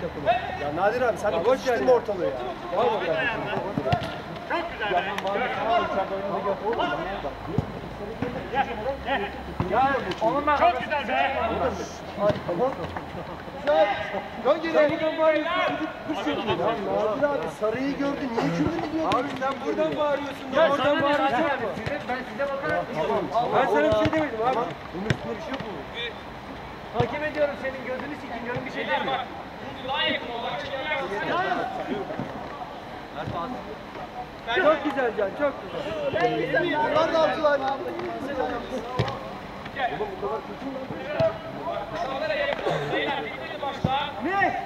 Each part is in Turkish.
takımı. Ya Nadir abi sen de koşuşturma ortalığı ya. Var mı kardeşim? Çok güzel be. Çok güzel be. Dön geri. Sen buradan bağırıyorsun. Kuş yapıyor. Ya Nadir abi sarıyı gördü. Niye kürdün diyor? Abi sen buradan bağırıyorsun. Ya oradan bağırıyorsun. ben size bakarak Ben sana bir şey demedim abi. Bunun üstünde bir şey yok mu? Hakem ediyorum senin gözünü sikeyim diyorum bir şey demiyorum. Çok güzel Can, çok güzel. Bunlar da altılar. Ne?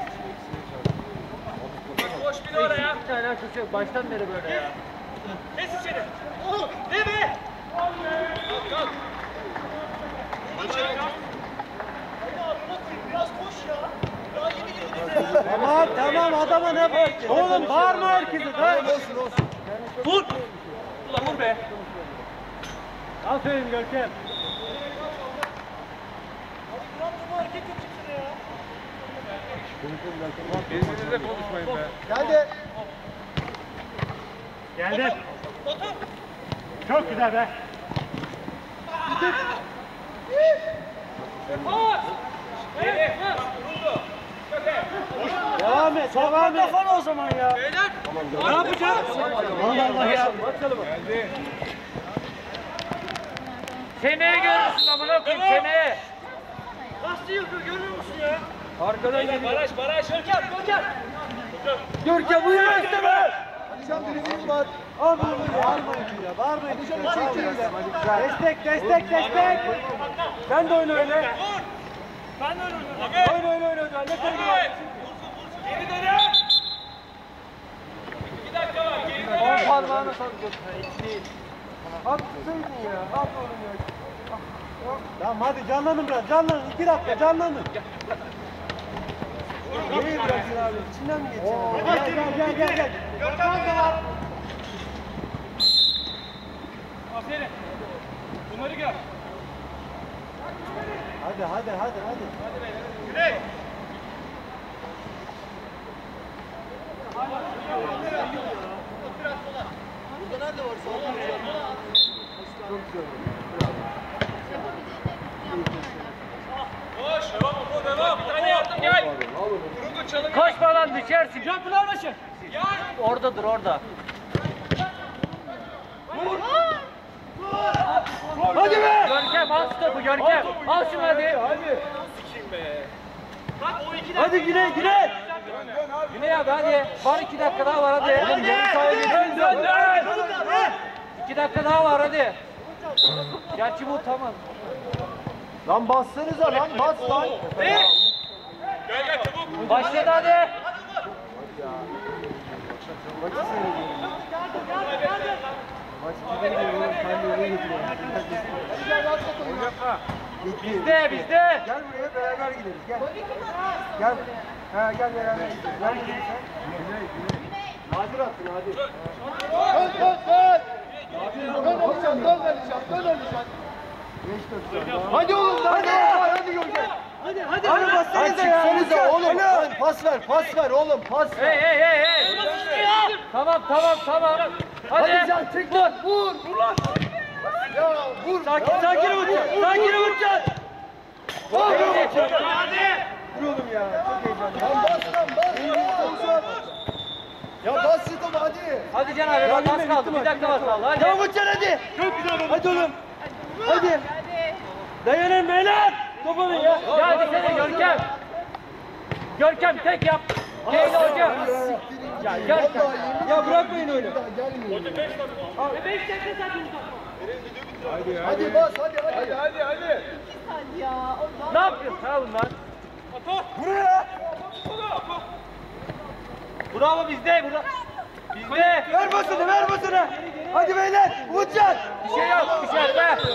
Koş bir oraya. Bir tane alakası yok. Baştan beri böyle ya. Kes içeri. Oğlum, ne be? Kalk, Tamam adama ne fark Oğlum bağırma herkese. Tamam olsun olsun. Vur. Ulan vur be. Aferin Görkem. Birbirinizle konuşmayın be. Geldi. Geldim. Çok güzel be. Devam et. Devam et. Kafana o zaman ya. Beyler. Ne yapacağız? Allah Allah ya. Geldi. Seneye görürsün amına koyayım seneye. Nasıl yapıyor görüyor musun ya? Arkadan geliyor. Baraj baraj. Görkem Görkem. Görkem buyur isteme. Akşam tribün var. Al bunu böyle. Bağırmayın ya. Destek destek destek. Sen de oyna öyle. Ben de öyle oynuyorum. Oyna oyna oyna. oyna. Ne farkı var? Geri dönün. İki dakika var. Geri dönün. On parmağına sarıcaksın. Hiç değil. Atsaydın ya. At oğlum ya. Tamam hadi canlanın biraz. Canlanın. İki dakika canlanın. Nereye bırakın abi? İçinden mi geçiyorsun? Gel gel gel gel. Görkem de var. Aferin. Bunları gör. Hadi hadi hadi hadi. Güney. Koş. Devam oku devam. Bir tane yaptım gel. Kurgu çalın. Koşma lan düşersin. Can Pınarbaşı. Yan. Oradadır orada. Hadi be! Görkem al şu topu Görkem. Al şunu hadi. Hadi. İki dakika. Hadi Güney Güney. Güney abi hadi. Var iki dakika daha var hadi. Oğlum yarı sahaya geçin. Dön, dön. İki dakika daha var hadi. Gerçi bu tamam. Lan bassanıza lan bas lan. Ne? Gel gel çabuk. Başladı hadi. Maçı seyrediyorum. Maç 2'de gidiyorum. Kendi öne getiriyorum. Bizde bizde. Gel buraya beraber gideriz. Gel. Gel. Ha gel beraber gideriz. Gel gidelim sen. Güney, Güney. Nadir attın Nadir. Dön dön dön. Dön Alişan, dön Alişan, dön Alişan. Hadi oğlum, hadi. Hadi Görkem. Hadi hadi. Hadi bassanıza ya. Çıksanıza oğlum. Lan Pas ver, pas ver oğlum, pas ver. Hey hey hey hey. Tamam tamam tamam. Hadi. Hadi Can çek lan, vur. Vur lan. Ya vur. Sakin Ya, sakin ya, vur, Sakin vur. vuracaksın. Vur. Hadi. Vur oğlum ya. Çok heyecanlı. Lan bas lan bas. Ya bas git ama hadi. Hadi Can abi bak az kaldı. Bir dakika var kaldı. Hadi. Ya Umutcan hadi. Çok güzel baba. Hadi oğlum. Hadi. Dayanın beyler. Topunun ya. Ya hadi sene Görkem. Görkem tek yap. Leyla hoca. Ya Görkem. Ya bırakmayın öyle. Hadi bas hadi hadi. Hadi hadi. Ne yapıyorsun ha bunlar? Buraya. Bravo bizde. Bura... Bizde. Ver basını ver basını. Hadi beyler. Umutcan. Bir şey yok. Bir şey yok be.